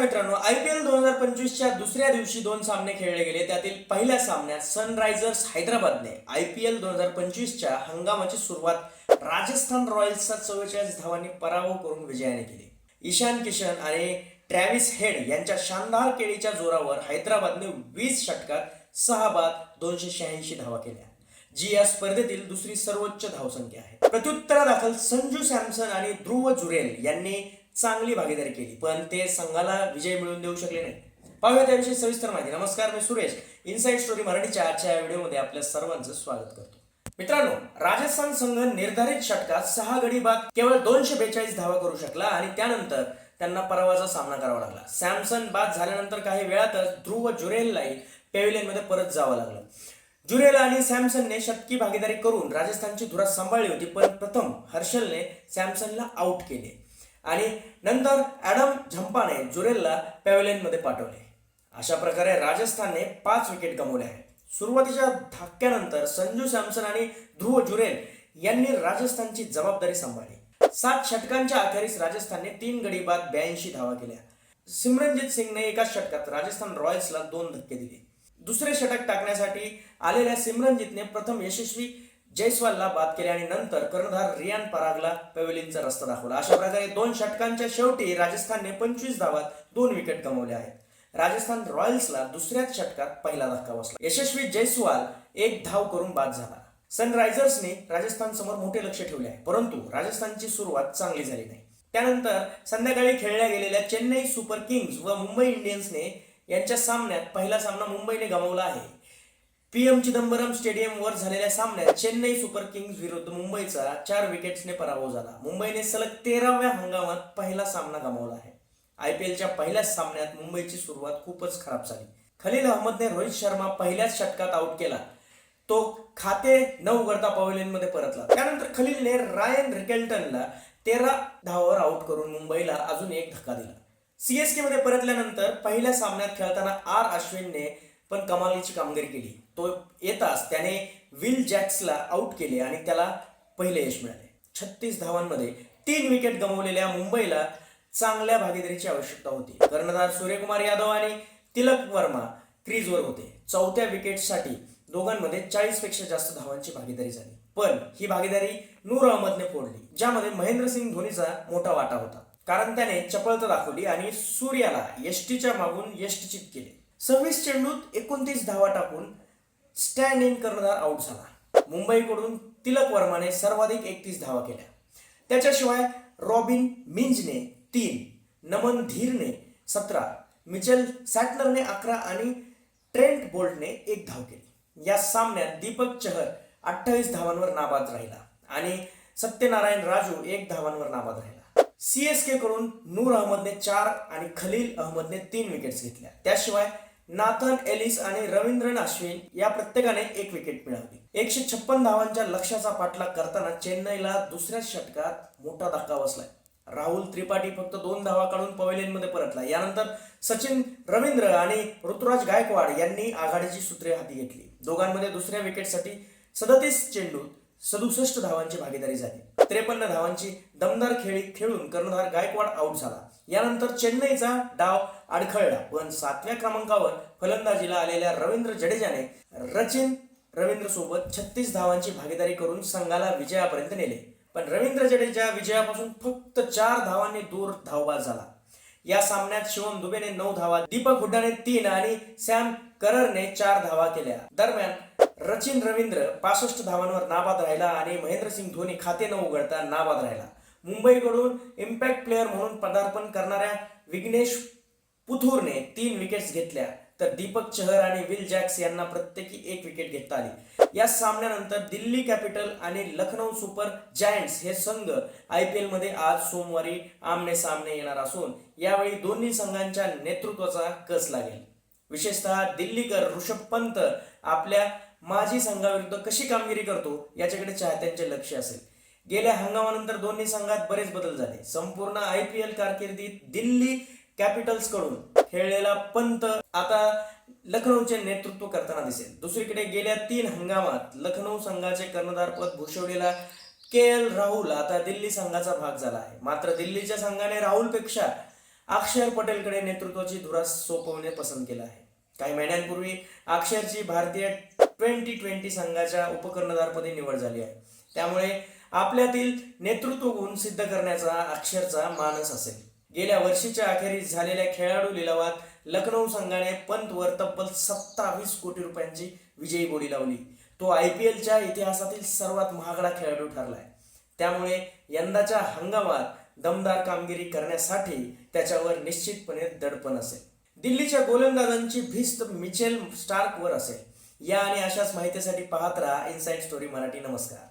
मित्रांनो I P L दोन हजार पंचवीसच्या दुसऱ्या दिवशी दोन सामने खेळले गेले. त्यातील पहिल्या सामन्यात सनरायझर्स हैदराबादने आय पी एल दोन हजार पंचवीसच्या हंगामाची सुरुवात राजस्थान रॉयल्सचा चव्वेचाळीस धावांनी पराभव करून विजयाने केली. ईशान किशन आणि ट्रॅव्हिस हेड यांच्या शानदार केळीच्या जोरावर हैदराबादने वीस षटकात सहा बाद दोनशे शहाऐंशी धावा केल्या. जी या स्पर्धेतील दुसरी सर्वोच्च धावसंख्या आहे. प्रत्युत्तरादाखल संजू सॅमसन आणि ध्रुव जुरेल यांनी चांगली भागीदारी केली. पण ते संघाला विजय मिळवून देऊ शकले नाही. पाहूया त्याविषयी सविस्तर माहिती. नमस्कार मी सुरेश. इनसाइड स्टोरी मराठीच्या आजच्या या व्हिडिओमध्ये आपल्या सर्वांचं स्वागत करतो. मित्रांनो राजस्थान संघ निर्धारित षटकात सहा गडी बाद केवळ दोनशे बेचाळीस धावा करू शकला आणि त्यानंतर त्यांना पराभवाचा सामना करावा लागला. सॅमसन बाद झाल्यानंतर काही वेळातच ध्रुव जुरेललाही पेव्हिलियनमध्ये परत जावं लागलं. जुरेल आणि सॅमसनने शतकी भागीदारी करून राजस्थानची धुरा सांभाळली होती पण प्रथम हर्षलने सॅमसनला आउट केले. आणि नंतर ॲडम झंपाने जुरेलला पॅव्हिलियनमध्ये पाठवले. अशा प्रकारे राजस्थानने पाच विकेट गमावले आहेत. सुरुवातीच्या धक्क्यानंतर संजू सॅमसन आणि ध्रुव जुरेल यांनी राजस्थानची जबाबदारी सांभाळली. सात षटकांच्या अखेरीस राजस्थानने तीन गडी बाद ब्याऐंशी धावा केल्या. सिमरनजीत सिंगने एका षटकात राजस्थान रॉयल्सला दोन धक्के दिले. दुसरे षटक टाकण्यासाठी आलेल्या सिमरनजीतने प्रथम यशस्वी जयस्वालला बाद केले आणि नंतर कर्णधार रियान परागला पवेलिनचा रस्ता दाखवला. अशा प्रकारे दोन षटकांच्या शेवटी राजस्थानने पंचवीस धावात दोन विकेट गमावले आहेत. राजस्थान रॉयल्सला दुसऱ्याच षटकात पहिला धक्का बसला. यशस्वी जयस्वाल एक धाव करून बाद झाला. सनरायझर्सने राजस्थान समोर मोठे लक्ष ठेवले आहे परंतु राजस्थानची सुरुवात चांगली झाली नाही. त्यानंतर संध्याकाळी खेळल्या गेलेल्या चेन्नई सुपर किंग्ज व मुंबई इंडियन्सने यांच्या सामन्यात पहिला सामना मुंबईने गमावला आहे. पीएम चिदंबरम स्टेडियमवर झालेल्या सामन्यात चेन्नई सुपर किंग्ज विरुद्ध मुंबईचा चार विकेट्सने पराभव झाला. मुंबईने सलग तेराव्या हंगामात पहिला सामना गमावला आहे. आय पी एलच्या पहिल्याच सामन्यात मुंबईची सुरुवात खूपच खराब झाली. खलील अहमदने रोहित शर्मा पहिल्याच षटकात आउट केला. तो खाते न उघडता पवेलींमध्ये परतला. त्यानंतर खलीलने रायन रिकेल्टनला तेरा धावावर आउट करून मुंबईला अजून एक धक्का दिला. सीएसके मध्ये परतल्यानंतर पहिल्या सामन्यात खेळताना आर अश्विनने पण कमालीची कामगिरी केली. तो येताच त्याने विल जॅक्सला आउट केले आणि त्याला पहिले यश मिळाले. छत्तीस धावांमध्ये तीन विकेट गमावलेल्या मुंबईला चांगल्या भागीदारीची आवश्यकता होती. कर्णधार सूर्यकुमार यादव आणि तिलक वर्मा क्रीजवर होते. चौथ्या विकेटसाठी दोघांमध्ये चाळीसपेक्षा जास्त धावांची भागीदारी झाली. पण ही भागीदारी नूर अहमदने फोडली ज्यामध्ये महेंद्रसिंग धोनीचा मोठा वाटा होता. कारण त्याने चपळता दाखवली आणि सूर्याला यष्टीच्या मागून यष्टचित केले. सव्वीस चेंडूत एकोणतीस धावा टाकून स्टँड इन कर्णधार आउट झाला. मुंबईकडून तिलक वर्माने सर्वाधिक एकतीस धावा केल्या. त्याच्याशिवाय रॉबिन मिंजने तीन नमन धीरने सतरा मिचेल सॅटनरने अकरा आणि ट्रेंट बोल्टने एक धाव केली. या सामन्यात दीपक चहर अठ्ठावीस धावांवर नाबाद राहिला आणि सत्यनारायण राजू एक धावांवर नाबाद राहिला. सीएसके कडून नूर अहमदने चार आणि खलील अहमदने तीन विकेट्स घेतल्या. त्याशिवाय नाथन एलिस आणि रवींद्रन अश्विन या प्रत्येकाने एक विकेट मिळवली. एकशे छप्पन धावांच्या लक्ष्याचा पाठलाग करताना चेन्नईला दुसऱ्या षटकात मोठा धक्का बसलाय. राहुल त्रिपाठी फक्त दोन धावा काढून पवेलियनमध्ये परतला. यानंतर सचिन रवींद्र आणि ऋतुराज गायकवाड यांनी आघाडीची सूत्रे हाती घेतली. दोघांमध्ये दुसऱ्या विकेटसाठी सदतीस चेंडूत सदुसष्ट धावांची भागीदारी झाली. त्रेपन्न धावांची दमदार खेळी खेळून कर्णधार गायकवाड आउट झाला. यानंतर चेन्नईचा डाव अडखळला पण सातव्या क्रमांकावर फलंदाजीला आलेल्या रवींद्र जडेजाने रचिन रवींद्र सोबत छत्तीस धावांची भागीदारी करून संघाला विजयापर्यंत नेले. पण रवींद्र जडेजा विजयापासून फक्त चार धावांनी दूर धावबाद झाला. या सामन्यात शिवम दुबेने नऊ धावा दीपक हुड्डाने तीन आणि सॅम कररने चार धावा केल्या. दरम्यान सचिन रवींद्र पासष्ट धावांवर नाबाद राहिला आणि महेंद्रसिंग धोनी खाते न उघडता नाबाद राहिला. मुंबईकडून इम्पॅक्ट प्लेअर म्हणून पदार्पण करणाऱ्या विघ्नेश पुथूरने तीन विकेट्स घेतल्या. तर दीपक चहर आणि विल जॅक्स यांना प्रत्येकी एक विकेट घेता आली. या सामन्यानंतर दिल्ली कॅपिटल आणि लखनौ सुपर जायंट्स हे संघ आय पी एलमध्ये आज सोमवारी आमने सामने येणार असून यावेळी दोन्ही संघांच्या नेतृत्वाचा कस लागेल? विशेषतः दिल्लीकर ऋषभ पंत आपल्या माझी संघाविरुद्ध कशी कामगिरी करतो याच्याकडे चाहत्यांचे लक्ष असेल. गेल्या हंगामानंतर दोन्ही संघात बरेच बदल झाले. संपूर्ण आय पी एल कारकिर्दीत दिल्ली कॅपिटल्सकडून खेळलेला पंत आता लखनौचे नेतृत्व करताना दिसेल. दुसरीकडे गेल्या तीन हंगामात लखनौ संघाचे कर्णधार पद भूषवलेला के एल राहुल आता दिल्ली संघाचा भाग झाला आहे. मात्र दिल्लीच्या संघाने राहुलपेक्षा अक्षर पटेलकडे नेतृत्वाची धुरा सोपवणे पसंत केलं आहे. काही महिन्यांपूर्वी अक्षरची भारतीय ट्वेंटी ट्वेंटी संघाच्या उपकर्णधारपदी निवड झाली आहे. त्यामुळे आपल्यातील नेतृत्व गुण सिद्ध करण्याचा अक्षरचा मानस असेल. गेल्या वर्षीच्या अखेरीस झालेल्या खेळाडू लिलावात लखनौ संघाने पंतवर तब्बल सत्तावीस कोटी रुपयांची विजयी बोली लावली. तो आय पी एलच्या इतिहासातील सर्वात महागडा खेळाडू ठरलाय. त्यामुळे यंदाच्या हंगामात दमदार कामगिरी करण्यासाठी त्याच्यावर निश्चितपणे दडपण असेल. दिल्लीच्या गोलंदाजांची भिस्त मिचेल स्टार्कवर असेल. या आणि अशाच माहितीसाठी पाहत राहा इनसाइड स्टोरी मराठी. नमस्कार.